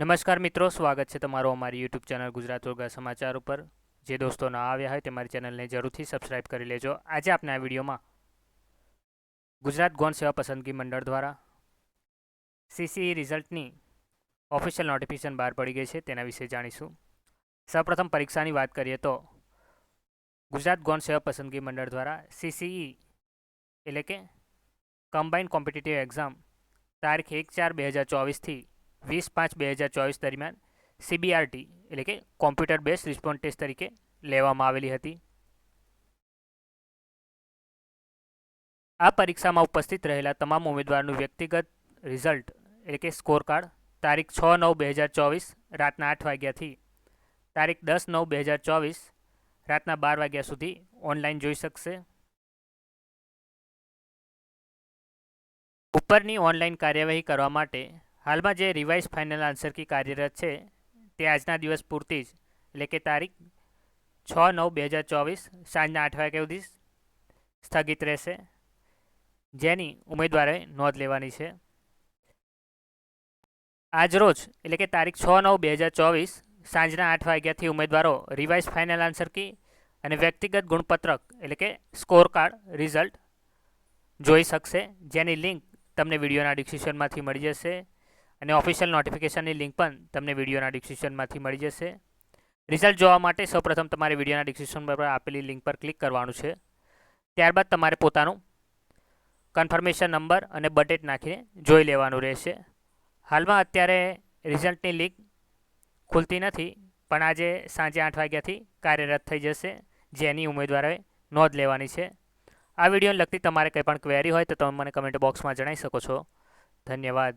નમસ્કાર મિત્રો, સ્વાગત છે તમારું અમારી યુટ્યુબ ચેનલ ગુજરાત ઉર્ગા સમાચાર ઉપર. જે દોસ્તો ના આવ્યા હોય તે મારી ચેનલને જરૂરથી સબસ્ક્રાઇબ કરી લેજો. આજે આપણે આ વિડીયોમાં ગુજરાત ગૌણ સેવા પસંદગી મંડળ દ્વારા સીસીઈ રિઝલ્ટની ઓફિશિયલ નોટિફિકેશન બહાર પડી ગઈ છે, તેના વિશે જાણીશું. સૌપ્રથમ પરીક્ષાની વાત કરીએ તો ગુજરાત ગૌણ સેવા પસંદગી મંડળ દ્વારા સીસીઈ એટલે કે કમ્બાઇન્ડ કોમ્પિટિટિવ એક્ઝામ તારીખ એક ચાર બે હજાર ચોવીસથી વીસ પાંચ બે હજાર ચોવીસ દરમિયાન સીબીઆરટી એટલે કે કોમ્પ્યુટર બેઝ રિસ્પોન્સ ટેસ્ટ તરીકે લેવામાં આવેલી હતી. આ પરીક્ષામાં ઉપસ્થિત રહેલા તમામ ઉમેદવારનું વ્યક્તિગત રિઝલ્ટ એટલે કે સ્કોર કાર્ડ તારીખ છ નવ બે હજાર ચોવીસ રાતના આઠ વાગ્યાથી તારીખ દસ નવ બે હજાર ચોવીસ રાતના બાર વાગ્યા સુધી ઓનલાઈન જોઈ શકશે. ઉપરની ઓનલાઈન કાર્યવાહી કરવા માટે હાલમાં જે રિવાઇઝ ફાઇનલ આન્સર કી કાર્યરત છે, તે આજના દિવસ પૂરતી જ. એટલે કે તારીખ છ નવ બે હજાર ચોવીસ, સાંજના આઠ વાગ્યા સુધી સ્થગિત રહેશે. જેની ઉમેદવારે નોંધ લેવાની છે. આજરોજ એટલે કે તારીખ છ નવ બે હજાર ચોવીસ, સાંજના આઠ વાગ્યાથી ઉમેદવારો રિવાઇઝ ફાઇનલ આન્સર કી અને વ્યક્તિગત ગુણપત્રક, એટલે કે સ્કોર કાર્ડ રિઝલ્ટ જોઈ શકશે. જેની લિંક તમને વિડીયોના ડિસ્ક્રિપ્શનમાંથી મળી જશે. અને ઓફિશિયલ નોટિફિકેશનની લિંક પણ તમને વિડીયોના ડિસ્ક્રિપ્શનમાંથી મળી જશે. રિઝલ્ટ જોવા માટે સૌપ્રથમ તમારે વિડીયોના ડિસ્ક્રિપ્શન પર આપેલી લિંક પર ક્લિક કરવાનું છે. ત્યારબાદ તમારે પોતાનું કન્ફર્મેશન નંબર અને બટેટ નાખીને જોઈ લેવાનું રહેશે. હાલમાં અત્યારે રિઝલ્ટની લિંક ખુલતી નથી, પણ આજે સાંજે આઠ વાગ્યાથી કાર્યરત થઈ જશે, જેની ઉમેદવારોએ નોંધ લેવાની છે. આ વિડીયોને લગતી તમારે કંઈ પણ ક્વેરી હોય તો તમે મને કમેન્ટ બોક્સમાં જણાવી શકો છો. ધન્યવાદ.